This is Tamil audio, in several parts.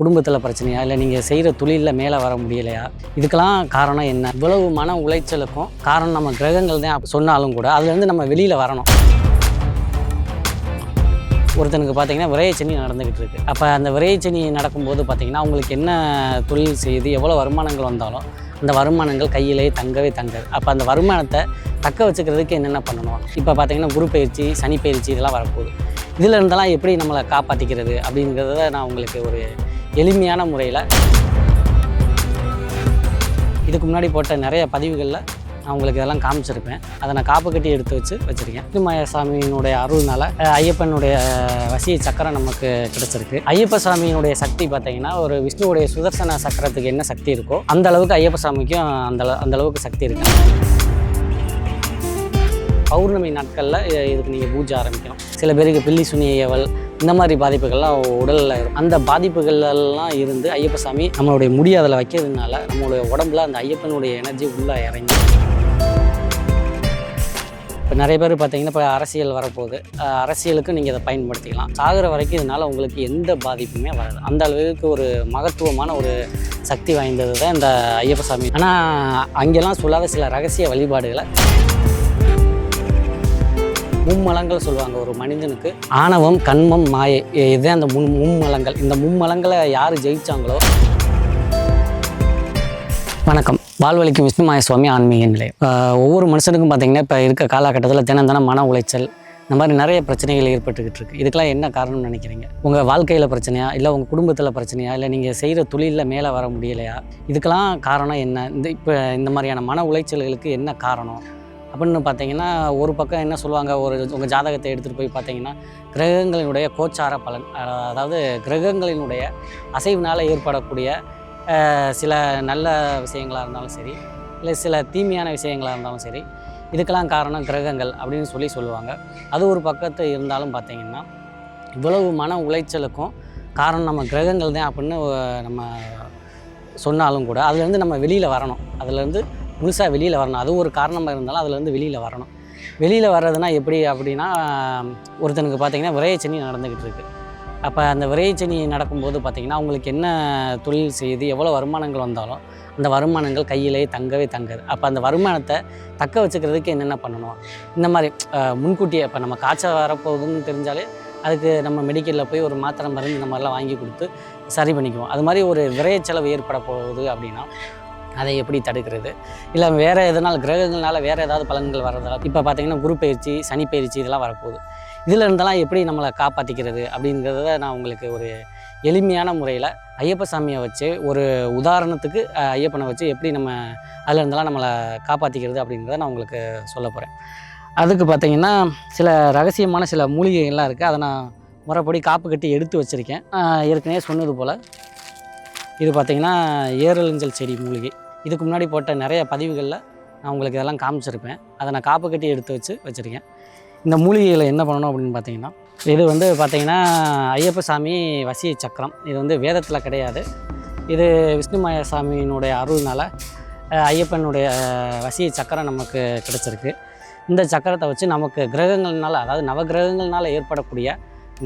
குடும்பத்தில் பிரச்சனையா? இல்லை நீங்கள் செய்கிற தொழிலில் மேலே வர முடியலையா? இதுக்கெல்லாம் காரணம் என்ன? இவ்வளவு மன உளைச்சலுக்கும் காரணம் நம்ம கிரகங்கள் தான் சொன்னாலும் கூட அதுலேருந்து நம்ம வெளியில் வரணும். ஒருத்தனுக்கு பார்த்தீங்கன்னா விரையச்சனி நடந்துக்கிட்டு இருக்கு. அப்போ அந்த விரையச்சனி நடக்கும்போது பார்த்தீங்கன்னா அவங்களுக்கு என்ன தொழில் செய்து எவ்வளோ வருமானங்கள் வந்தாலும் அந்த வருமானங்கள் கையிலே தங்கவே தங்காது. அப்போ அந்த வருமானத்தை தக்க வச்சுக்கிறதுக்கு என்னென்ன பண்ணணும்? இப்போ பார்த்தீங்கன்னா குரு பயிற்சி சனி பயிற்சி இதெல்லாம் வரப்போகுது. இதில் இருந்தெல்லாம் எப்படி நம்மளை காப்பாற்றிக்கிறது அப்படிங்கிறத நான் உங்களுக்கு ஒரு எளிமையான முறையில் இதுக்கு முன்னாடி போட்ட நிறைய பதிவுகளில் நான் உங்களுக்கு இதெல்லாம் காமிச்சிருப்பேன். அதை நான் காப்பு கட்டி எடுத்து வச்சு வச்சுருக்கேன். திருமாய சாமியினுடைய அருள்னால ஐயப்பனுடைய வசிய சக்கரம் நமக்கு கிடச்சிருக்கு. ஐயப்ப சாமியினுடைய சக்தி பார்த்தீங்கன்னா ஒரு விஷ்ணுவுடைய சுதர்சன சக்கரத்துக்கு என்ன சக்தி இருக்கோ அந்த அளவுக்கு ஐயப்ப சாமிக்கும் அந்த அள- அந்த அளவுக்கு சக்தி இருக்கு. பௌர்ணமி நாட்களில் இதுக்கு நீங்கள் பூஜை ஆரம்பிக்கணும் சில பேருக்கு பில்லி சுனியவல் இந்த மாதிரி பாதிப்புகள்லாம் உடலில் அந்த பாதிப்புகள்லாம் இருந்து ஐயப்ப சாமி நம்மளுடைய முடி அதில் வைக்கிறதுனால நம்மளுடைய உடம்புல அந்த ஐயப்பனுடைய எனர்ஜி உள்ளே இறங்கி இப்போ நிறைய பேர் பார்த்தீங்கன்னா இப்போ அரசியல் வரப்போகுது. அரசியலுக்கும் அரசியலுக்கு நீங்கள் இதை பயன்படுத்திக்கலாம். சாகிற வரைக்கும் இதனால் உங்களுக்கு எந்த பாதிப்புமே வராது. அந்த அளவுக்கு ஒரு மகத்துவமான ஒரு சக்தி வாய்ந்தது தான் இந்த ஐயப்ப சாமி ஆனால் அங்கெல்லாம் சொல்லாத சில ரகசிய வழிபாடுகளை மும்மலங்கள் சொல்லுவாங்க ஒரு மனிதனுக்கு. ஆணவம் கண்மம் மாயை இதே அந்த முன் மும்மலங்கள். இந்த மும்மலங்களை யார் ஜெயிச்சாங்களோ? வணக்கம். வாழ்வழிக்கும் விஷ்ணுமாய சுவாமி ஆன்மீக நிலையம். ஒவ்வொரு மனுஷனுக்கும் பார்த்தீங்கன்னா இப்போ இருக்க காலகட்டத்தில் தினம் தினம் மன உளைச்சல் இந்த மாதிரி நிறைய பிரச்சனைகள் ஏற்பட்டுக்கிட்டு இருக்கு. இதுக்கெல்லாம் என்ன காரணம்னு நினைக்கிறீங்க? உங்கள் வாழ்க்கையில் பிரச்சனையா? இல்லை உங்கள் குடும்பத்தில் பிரச்சனையா? இல்லை நீங்கள் செய்கிற தொழிலில் மேலே வர முடியலையா? இதுக்கெல்லாம் காரணம் என்ன? இந்த இப்போ இந்த மாதிரியான மன உளைச்சல்களுக்கு என்ன காரணம்? அப்படின்னு பார்த்தீங்கன்னா ஒரு பக்கம் என்ன சொல்லுவாங்க ஒரு உங்கள் ஜாதகத்தை எடுத்துகிட்டு போய் பார்த்தீங்கன்னா கிரகங்களினுடைய கோச்சார பலன் அதாவது கிரகங்களினுடைய அசைவினால் ஏற்படக்கூடிய சில நல்ல விஷயங்களாக இருந்தாலும் சரி இல்லை சில தீமையான விஷயங்களாக இருந்தாலும் சரி இதுக்கெல்லாம் காரணம் கிரகங்கள் அப்படின்னு சொல்லி சொல்லுவாங்க. அது ஒரு பக்கத்து இருந்தாலும் பார்த்தீங்கன்னா இவ்வளவு மன உளைச்சலுக்கும் காரணம் நம்ம கிரகங்கள் தான் அப்படின்னு நம்ம சொன்னாலும் கூட அதுலேருந்து நம்ம வெளியில் வரணும். அதுலேருந்து முழுசாக வெளியில் வரணும். அது ஒரு காரணமாக இருந்தாலும் அதுலேருந்து வெளியில் வரணும். வெளியில் வர்றதுனா எப்படி அப்படின்னா ஒருத்தனுக்கு பார்த்தீங்கன்னா விரையச்சனி நடந்துக்கிட்டு இருக்குது அப்போ அந்த விரையச்சனி நடக்கும்போது பார்த்திங்கன்னா அவங்களுக்கு என்ன தொழில் செய்து எவ்வளோ வருமானங்கள் வந்தாலும் அந்த வருமானங்கள் கையிலேயே தங்கவே தங்காது. அப்போ அந்த வருமானத்தை தக்க வச்சுக்கிறதுக்கு என்னென்ன பண்ணணும்? இந்த மாதிரி முன்கூட்டியே இப்போ நம்ம காய்ச்சல் வரப்போகுதுன்னு தெரிஞ்சாலே அதுக்கு நம்ம மெடிக்கலில் போய் ஒரு மாத்திரை மருந்து இந்த மாதிரிலாம் வாங்கி கொடுத்து சரி பண்ணிக்குவோம். அது மாதிரி ஒரு விரைய செலவு ஏற்பட போகுது அப்படின்னா அதை எப்படி தடுக்கிறது? இல்லை வேறு எதனால் கிரகங்கள்னால வேறு ஏதாவது பலன்கள் வர்றதால இப்போ பார்த்தீங்கன்னா குரு பயிற்சி சனி பயிற்சி இதெல்லாம் வரப்போகுது. இதில் இருந்தெல்லாம் எப்படி நம்மளை காப்பாற்றிக்கிறது அப்படிங்கிறத நான் உங்களுக்கு ஒரு எளிமையான முறையில் ஐயப்ப சாமியை வச்சு ஒரு உதாரணத்துக்கு ஐயப்பனை வச்சு எப்படி நம்ம அதில் இருந்தெல்லாம் நம்மளை காப்பாற்றிக்கிறது அப்படிங்கிறத நான் உங்களுக்கு சொல்ல போகிறேன் அதுக்கு பார்த்தீங்கன்னா சில ரகசியமான சில மூலிகைகள்லாம் இருக்குது அதை நான் முறைப்படி காப்பு கட்டி எடுத்து வச்சுருக்கேன். ஏற்கனவே சொன்னது போல் இது பார்த்திங்கன்னா ஏரலஞ்சல் செடி மூலிகை. இதுக்கு முன்னாடி போட்ட நிறைய பதிவுகளில் நான் உங்களுக்கு இதெல்லாம் காமிச்சிருப்பேன். அதை நான் காப்பு கட்டி எடுத்து வச்சு வச்சுருக்கேன். இந்த மூலிகையில் என்ன பண்ணணும் அப்படின்னு பார்த்தீங்கன்னா இது வந்து பார்த்திங்கன்னா ஐயப்ப சாமி வசிய சக்கரம். இது வந்து வேதத்தில் கிடையாது. இது விஷ்ணுமாய சாமியினுடைய அருள்னால ஐயப்பனுடைய வசிய சக்கரம் நமக்கு கிடச்சிருக்கு. இந்த சக்கரத்தை வச்சு நமக்கு கிரகங்கள்னால அதாவது நவகிரகங்கள்னால் ஏற்படக்கூடிய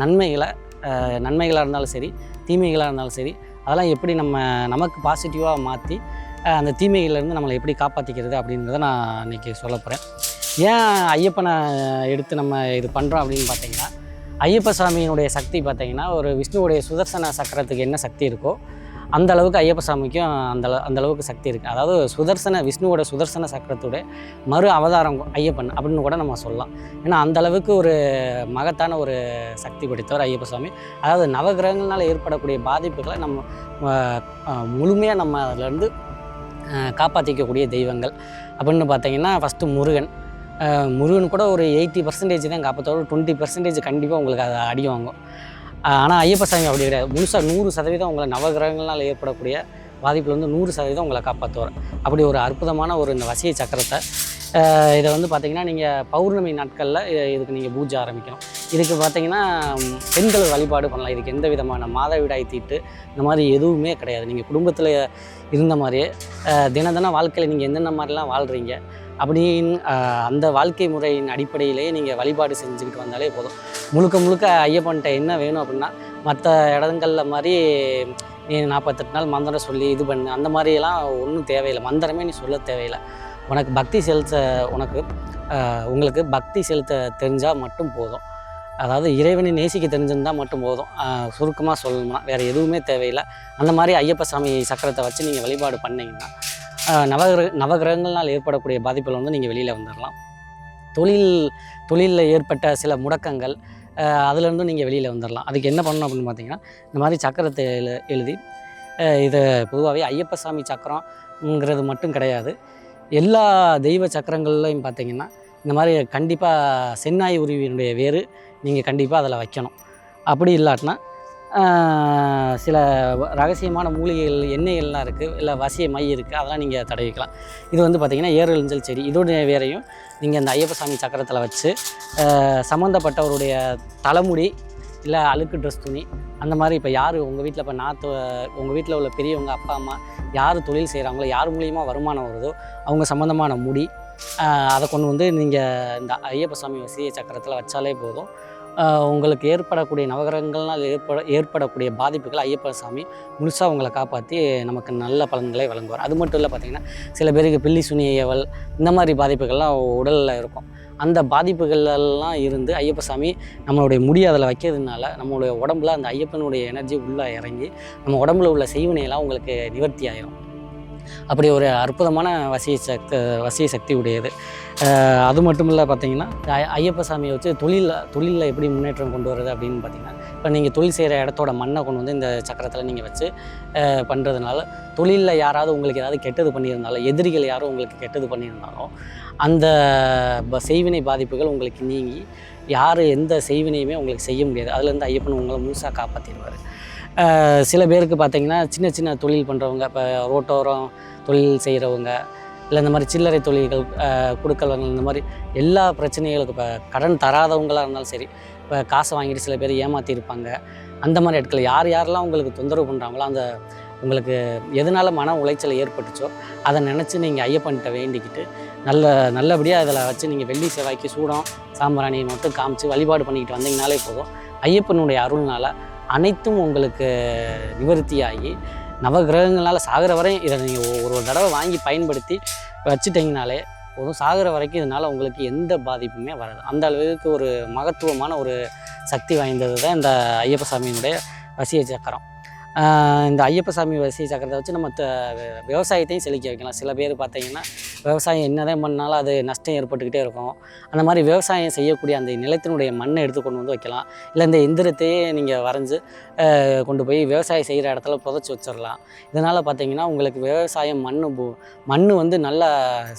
நன்மைகளை நன்மைகளாக இருந்தாலும் சரி தீமைகளாக இருந்தாலும் சரி அதெல்லாம் எப்படி நம்ம நமக்கு பாசிட்டிவாக மாற்றி அந்த தீமைகள்லேருந்து நம்மளை எப்படி காப்பாற்றிக்கிறது அப்படின்றத நான் இன்றைக்கி சொல்ல போகிறேன் ஏன் ஐயப்பனை எடுத்து நம்ம இது பண்ணுறோம் அப்படின்னு பார்த்தீங்கன்னா ஐயப்ப சாமியினுடைய சக்தி பார்த்தீங்கன்னா ஒரு விஷ்ணுவுடைய சுதர்சன சக்கரத்துக்கு என்ன சக்தி இருக்கோ அந்த அளவுக்கு ஐயப்ப சாமிக்கும் அந்த அள- அந்த அளவுக்கு சக்தி இருக்குது அதாவது சுதர்சன விஷ்ணுவோட சுதர்சன சக்கரத்துடைய மறு அவதாரம் ஐயப்பன் அப்படின்னு கூட நம்ம சொல்லலாம். ஏன்னா அந்த அளவுக்கு ஒரு மகத்தான ஒரு சக்தி படைத்தவர் ஐயப்ப சாமி. அதாவது நவகிரகங்களால் ஏற்படக்கூடிய பாதிப்புகளை நம்ம முழுமையாக நம்ம அதிலேருந்து காப்பாற்றிக்கக்கூடிய தெய்வங்கள் அப்படின்னு பார்த்தீங்கன்னா ஃபஸ்ட்டு முருகன். முருகன் கூட ஒரு எயிட்டி பர்சன்டேஜ் தான் காப்பாற்றுவார் டுவெண்ட்டி பர்சன்டேஜ் கண்டிப்பாக உங்களுக்கு அதை அடி வாங்கும். ஆனால் ஐயப்ப சாமி அப்படி கிடையாது. முழுசாக நூறு சதவீதம் உங்களை நவகிரகங்களால் ஏற்படக்கூடிய பாதிப்பில் வந்து நூறு சதவீதம் உங்களை காப்பாற்றுவார் அப்படி ஒரு அற்புதமான ஒரு இந்த வசிய சக்கரத்தை. இதை வந்து பார்த்தீங்கன்னா நீங்கள் பௌர்ணமி நாட்களில் இதுக்கு நீங்கள் பூஜை ஆரம்பிக்கணும். இதுக்கு பார்த்தீங்கன்னா பெண்கள் வழிபாடு பண்ணலாம். இதுக்கு எந்த விதமான மாதவிடாய் தீட்டு இந்த மாதிரி எதுவுமே கிடையாது. நீங்கள் குடும்பத்தில் இருந்த மாதிரியே தின தின வாழ்க்கையில் நீங்கள் என்னென்ன மாதிரிலாம் வாழ்கிறீங்க அப்படின்னு அந்த வாழ்க்கை முறையின் அடிப்படையிலேயே நீங்கள் வழிபாடு செஞ்சுக்கிட்டு வந்தாலே போதும். முழுக்க முழுக்க ஐயப்பன்ட்ட என்ன வேணும் அப்படின்னா மற்ற இடங்களில் மாதிரி நீ நாற்பத்தெட்டு நாள் மந்திரம் சொல்லி இது பண்ணு. அந்த மாதிரியெல்லாம் ஒன்றும் தேவையில்லை. மந்திரமே நீ சொல்ல தேவையில்லை. உனக்கு பக்தி செலுத்த உனக்கு உங்களுக்கு பக்தி செலுத்த தெரிஞ்சால் மட்டும் போதும். அதாவது இறைவனை நேசிக்க தெரிஞ்சிருந்தால் மட்டும் போதும். சுருக்கமாக சொல்லணும்னா வேறு எதுவுமே தேவையில்லை. அந்த மாதிரி ஐயப்ப சாமி சக்கரத்தை வச்சு நீங்கள் வழிபாடு பண்ணிங்கன்னா நவகிர நவகிரக நவகிரகங்களால் ஏற்படக்கூடிய பாதிப்புகள் வந்து நீங்கள் வெளியில் வந்துடலாம் தொழில் தொழிலில் ஏற்பட்ட சில முடக்கங்கள் அதுலேருந்து நீங்கள் வெளியில் வந்துடலாம் அதுக்கு என்ன பண்ணணும் அப்படின்னு பார்த்தீங்கன்னா இந்த மாதிரி சக்கரத்தை எழு எழுதி இதை பொதுவாகவே ஐயப்ப சாமி சக்கரம்ங்கிறது மட்டும் கிடையாது. எல்லா தெய்வ சக்கரங்கள்லையும் பார்த்தீங்கன்னா இந்த மாதிரி கண்டிப்பாக சென்னாய் உருவியினுடைய வேறு நீங்கள் கண்டிப்பாக அதில் வைக்கணும். அப்படி இல்லாட்டினா சில ரகசியமான மூலிகைகள் எண்ணெய்கள்லாம் இருக்குது இல்லை வசிய மை இருக்குது அதெல்லாம் நீங்கள் தடவிக்கலாம். இது வந்து பார்த்திங்கன்னா ஏரழிஞ்சல் செடி. இதோடைய வேரையும் நீங்கள் அந்த ஐயப்ப சாமி சக்கரத்தில் வச்சு சம்மந்தப்பட்டவருடைய தலைமுடி இல்லை அழுக்கு ட்ரெஸ் துணி அந்த மாதிரி இப்போ யார் உங்கள் வீட்டில் இப்போ நான் உங்கள் வீட்டில் உள்ள பெரியவங்க அப்பா அம்மா யார் தொழில் செய்கிறாங்களோ யார் மூலியமாக வருமானம் வருதோ அவங்க சம்மந்தமான முடி அதை கொண்டு வந்து நீங்கள் இந்த ஐயப்ப சாமி வசிய சக்கரத்தில் வச்சாலே போதும். உங்களுக்கு ஏற்படக்கூடிய நவகிரகங்கள்னால் ஏற்பட ஏற்படக்கூடிய பாதிப்புகள் ஐயப்ப சாமி முழுசாக உங்களை காப்பாற்றி நமக்கு நல்ல பலன்களை வழங்குவார். அது மட்டும் இல்லை பார்த்தீங்கன்னா சில பேருக்கு பில்லி சுனியவல் இந்த மாதிரி பாதிப்புகள்லாம் உடலில் இருக்கும். அந்த பாதிப்புகளெல்லாம் இருந்து ஐயப்ப சாமி நம்மளுடைய முடி அதில் வைக்கிறதுனால நம்மளுடைய உடம்புல அந்த ஐயப்பனுடைய எனர்ஜி உள்ளே இறங்கி நம்ம உடம்புல உள்ள செய்வினையெல்லாம் உங்களுக்கு நிவர்த்தி ஆயிரும். அப்படி ஒரு அற்புதமான வசிய சக்தி வசிய சக்தி உடையது. அது மட்டும் இல்லை பார்த்தீங்கன்னா ஐயப்ப சாமியை வச்சு தொழிலில் தொழிலில் எப்படி முன்னேற்றம் கொண்டு வருது அப்படின்னு பார்த்தீங்கன்னா இப்போ நீங்கள் தொழில் செய்கிற இடத்தோட மண்ணை கொண்டு வந்து இந்த சக்கரத்தில் நீங்கள் வச்சு பண்ணுறதுனால தொழிலில் யாராவது உங்களுக்கு ஏதாவது கெட்டது பண்ணியிருந்தாலும் எதிரிகள் யாரும் உங்களுக்கு கெட்டது பண்ணியிருந்தாலும் அந்த செய்வினை பாதிப்புகள் உங்களுக்கு நீங்கி யார் எந்த செய்வினையுமே உங்களுக்கு செய்ய முடியாது. அதுலேருந்து ஐயப்பன் உங்களை முழுசாக காப்பாற்றிடுவார் சில பேருக்கு பார்த்தீங்கன்னா சின்ன சின்ன தொழில் பண்ணுறவங்க இப்போ ரோட்டோரம் தொழில் செய்கிறவங்க இல்லை இந்த மாதிரி சில்லறை தொழில்கள் அஹ், இந்த மாதிரி எல்லா பிரச்சனைகளுக்கும் இப்போ கடன் தராதவங்களாக இருந்தாலும் சரி இப்போ காசை வாங்கிட்டு சில பேர் ஏமாற்றிருப்பாங்க அந்த மாதிரி இடத்துல யார் யாரெல்லாம் உங்களுக்கு தொந்தரவு பண்ணுறாங்களோ அந்த உங்களுக்கு எதனால் மன உளைச்சல் ஏற்பட்டுச்சோ அதை நினச்சி நீங்கள் ஐயப்பன்கிட்ட வேண்டிக்கிட்டு நல்ல நல்லபடியாக அதில் வச்சு நீங்கள் வெள்ளி செவ்வாய்க்கு சூடம் சாம்பிராணியை மட்டும் காமிச்சு வழிபாடு பண்ணிக்கிட்டு வந்தீங்கனாலே போதும். ஐயப்பனுடைய அருள்னால அனைத்தும் உங்களுக்கு நிவர்த்தியாகி நவகிரகங்களால் சாகிற வரையும் இதை நீங்கள் ஒரு ஒரு தடவை வாங்கி பயன்படுத்தி வச்சுட்டிங்கனாலே போதும். சாகிற வரைக்கும் இதனால் உங்களுக்கு எந்த பாதிப்புமே வராது. அந்த அளவுக்கு ஒரு மகத்துவமான ஒரு சக்தி வாய்ந்தது தான் இந்த ஐயப்ப சாமியினுடைய வசிய சக்கரம். இந்த ஐயப்ப சாமி வசிய சக்கரத்தை வச்சு நம்ம விவசாயத்தையும் செழிக்க வைக்கலாம். சில பேர் பார்த்தீங்கன்னா விவசாயம் என்னதான் பண்ணாலும் அது நஷ்டம் ஏற்பட்டுக்கிட்டே இருக்கும். அந்த மாதிரி விவசாயம் செய்யக்கூடிய அந்த நிலத்தினுடைய மண்ணை எடுத்து கொண்டு வந்து வைக்கலாம். இல்லை இந்த எந்திரத்தையே நீங்கள் வரைஞ்சி கொண்டு போய் விவசாயம் செய்கிற இடத்துல புதைச்சி வச்சிடலாம். இதனால் பார்த்தீங்கன்னா உங்களுக்கு விவசாயம் மண் மண் வந்து நல்லா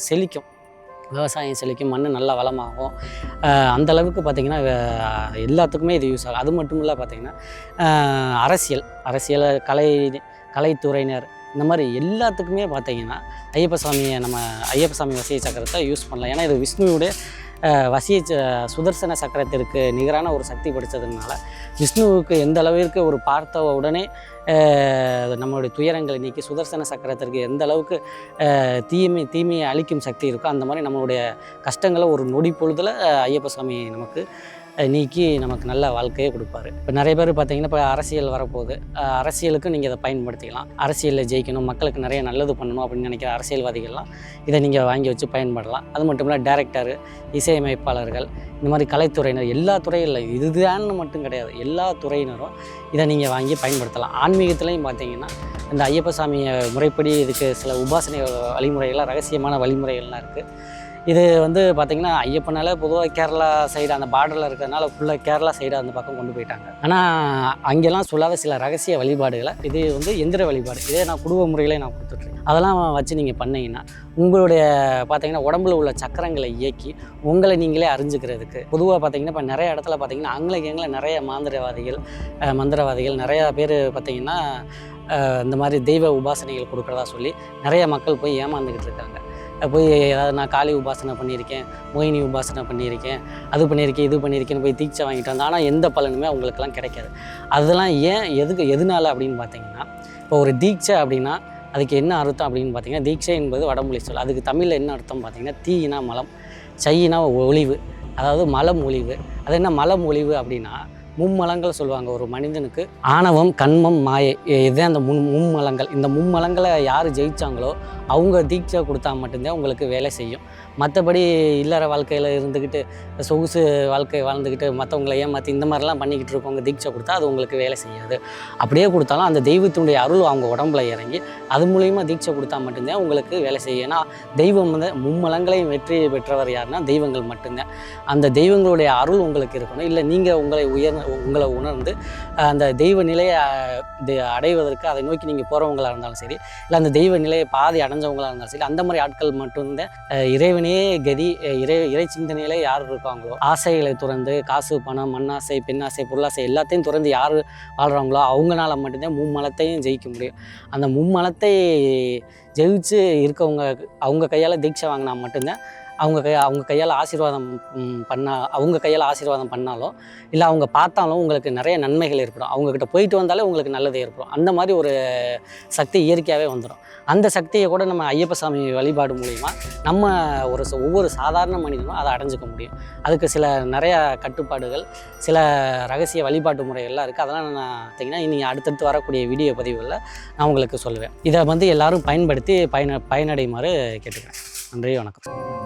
செழிக்கும். விவசாயம் செழிக்கும் மண் நல்லா வளமாகும். அந்தளவுக்கு அந்த அளவுக்கு பார்த்திங்கன்னா எல்லாத்துக்குமே இது யூஸ் ஆகும். அது மட்டும் இல்லை பார்த்திங்கன்னா அரசியல் அரசியல் கலை கலைத்துறையினர் இந்த மாதிரி எல்லாத்துக்குமே பார்த்தீங்கன்னா ஐயப்ப சாமியை நம்ம ஐயப்ப சாமி வசிய சக்கரத்தை யூஸ் பண்ணலாம். ஏன்னா இது விஷ்ணுவுடைய வசிய சுதர்சன சக்கரத்திற்கு நிகரான ஒரு சக்தி படித்ததுனால விஷ்ணுவுக்கு எந்த அளவிற்கு ஒரு பார்த்த உடனே நம்மளுடைய துயரங்களை நீக்கி சுதர்சன சக்கரத்திற்கு எந்த அளவுக்கு தீமை தீமையை அழிக்கும் சக்தி இருக்கோ அந்த மாதிரி நம்மளுடைய கஷ்டங்களை ஒரு நொடி பொழுதில் ஐயப்ப சுவாமி நமக்கு நீக்கி நமக்கு நல்ல வாழ்க்கையை கொடுப்பாரு. இப்போ நிறைய பேர் பார்த்தீங்கன்னா இப்போ அரசியல் வரப்போகுது. அரசியலுக்கும் அரசியலுக்கு நீங்கள் இதை பயன்படுத்திக்கலாம். அரசியலில் ஜெயிக்கணும் மக்களுக்கு நிறைய நல்லது பண்ணணும் அப்படின்னு நினைக்கிற அரசியல்வாதிகள்லாம் இதை நீங்கள் வாங்கி வச்சு பயன்படலாம். அது மட்டும் இல்லை டேரக்டர் இசையமைப்பாளர்கள் இந்த மாதிரி கலைத்துறையினர் எல்லா துறையில் இதுதான்னு மட்டும் கிடையாது. எல்லா துறையினரும் இதை நீங்கள் வாங்கி பயன்படுத்தலாம். ஆன்மீகத்துலேயும் பார்த்தீங்கன்னா இந்த ஐயப்ப சாமியை முறைப்படி இதுக்கு சில உபாசனை வழிமுறைகள்லாம் ரகசியமான வழிமுறைகள்லாம் இருக்குது இது வந்து பார்த்திங்கன்னா ஐயப்பனால் பொதுவாக கேரளா சைடு அந்த பார்டரில் இருக்கிறதுனால ஃபுல்லாக கேரளா சைடு அந்த பக்கம் கொண்டு போயிட்டாங்க. ஆனால் அங்கெல்லாம் சொல்லாத சில ரகசிய வழிபாடுகளை இது வந்து எந்திர வழிபாடு. இதே நான் குடும்ப முறையிலே நான் கொடுத்துட்ருக்கேன். அதெல்லாம் வச்சு நீங்கள் பண்ணீங்கன்னா உங்களுடைய பார்த்திங்கன்னா உடம்புல உள்ள சக்கரங்களை இயக்கி உங்களை நீங்களே அறிஞ்சுக்கிறதுக்கு பொதுவாக பார்த்திங்கன்னா இப்போ நிறைய இடத்துல பார்த்தீங்கன்னா அங்கல நிறைய மாந்திரவாதிகள் மந்திரவாதிகள் நிறையா பேர் பார்த்திங்கன்னா இந்த மாதிரி தெய்வ உபாசனைகள் கொடுக்குறதா சொல்லி நிறைய மக்கள் போய் ஏமாந்துக்கிட்டு இருக்காங்க. போய் ஏதாவது நான் காளி உபாசனை பண்ணியிருக்கேன் மோகினி உபாசனை பண்ணியிருக்கேன் அது பண்ணியிருக்கேன் இது பண்ணியிருக்கேன்னு போய் தீட்சை வாங்கிட்டு வந்தேன். ஆனால் எந்த பலனுமே அவங்களுக்கெல்லாம் கிடைக்காது. அதெல்லாம் ஏன் எதுக்கு எதனால அப்படின்னு பார்த்தீங்கன்னா இப்போ ஒரு தீட்சை அப்படின்னா அதுக்கு என்ன அர்த்தம் அப்படின்னு பார்த்தீங்கன்னா தீட்சை என்பது வடமொழி சொல். அதுக்கு தமிழில் என்ன அர்த்தம் பார்த்தீங்கன்னா தீயினா மலம் சையினா ஒளிவு. அதாவது மலம் ஒளிவு. அது என்ன மலம் ஒளிவு அப்படின்னா மும்மலங்கள் சொல்லுவாங்க. ஒரு மனிதனுக்கு ஆணவம் கண்மம் மாயை இதே அந்த முன் மும்மலங்கள். இந்த மும்மலங்களை யார் ஜெயித்தாங்களோ அவங்க தீட்சை கொடுத்தா மட்டும்தான் உங்களுக்கு வேலை செய்யும். மற்றபடி இல்லற வாழ்க்கையில் இருந்துக்கிட்டு சொகுசு வாழ்க்கை வாழ்ந்துக்கிட்டு மற்றவங்களை ஏமாற்றி இந்த மாதிரிலாம் பண்ணிக்கிட்டு இருக்கவங்க தீட்சை கொடுத்தா அது உங்களுக்கு வேலை செய்யாது. அப்படியே கொடுத்தாலும் அந்த தெய்வத்தினுடைய அருள் அவங்க உடம்புல இறங்கி அது மூலிமா தீட்சை கொடுத்தா மட்டும்தான் உங்களுக்கு வேலை செய்யும். ஏன்னா தெய்வம் வந்து மும்மலங்களையும் வெற்றி பெற்றவர் யாருன்னா தெய்வங்கள் மட்டும்தான். அந்த தெய்வங்களுடைய அருள் உங்களுக்கு இருக்கணும். இல்லை நீங்கள் உங்களை உயர் உங்களை உணர்ந்து அந்த தெய்வ நிலையை இது அடைவதற்கு அதை நோக்கி நீங்கள் போகிறவங்களாக இருந்தாலும் சரி இல்லை அந்த தெய்வ நிலையை பாதி அடைஞ்சவங்களாக இருந்தாலும் சரி அந்த மாதிரி ஆட்கள் மட்டும்தான் இறைவன் இறைவனே கதி இறை இறை சிந்தனையில யார் இருக்காங்களோ ஆசைகளை துறந்து காசு பணம் மண்ணாசை பெண்ணாசை பொருளாசை எல்லாத்தையும் துறந்து யார் வாழ்கிறாங்களோ அவங்களால மட்டும்தான் மும்மலத்தையும் ஜெயிக்க முடியும். அந்த மும்மலத்தை ஜெயிச்சு இருக்கவங்க அவங்க கையால் தீட்சை வாங்கினா மட்டும்தான் அவங்க கை அவங்க கையால் ஆசீர்வாதம் பண்ணா அவங்க கையால் ஆசீர்வாதம் பண்ணாலும் இல்லை அவங்க பார்த்தாலும் உங்களுக்கு நிறைய நன்மைகள் ஏற்படும். அவங்கக்கிட்ட போயிட்டு வந்தாலே உங்களுக்கு நல்லது ஏற்படும். அந்த மாதிரி ஒரு சக்தி இயற்கையாகவே வந்துடும் அந்த சக்தியை கூட நம்ம ஐயப்ப சாமி வழிபாடு மூலிமா நம்ம ஒரு ச- ஒவ்வொரு சாதாரண மனிதனும் அதை அடைஞ்சிக்க முடியும். அதுக்கு சில நிறையா கட்டுப்பாடுகள் சில ரகசிய வழிபாட்டு முறைகள்லாம் இருக்குது அதெல்லாம் நான் பார்த்தீங்கன்னா இனி அடுத்தடுத்து வரக்கூடிய வீடியோ பதிவுகளில் நான் உங்களுக்கு சொல்லுவேன். இதை வந்து எல்லாரும் பயன்படுத்தி பயன பயனடையுமாறு கேட்டுக்கிறேன். நன்றி வணக்கம்.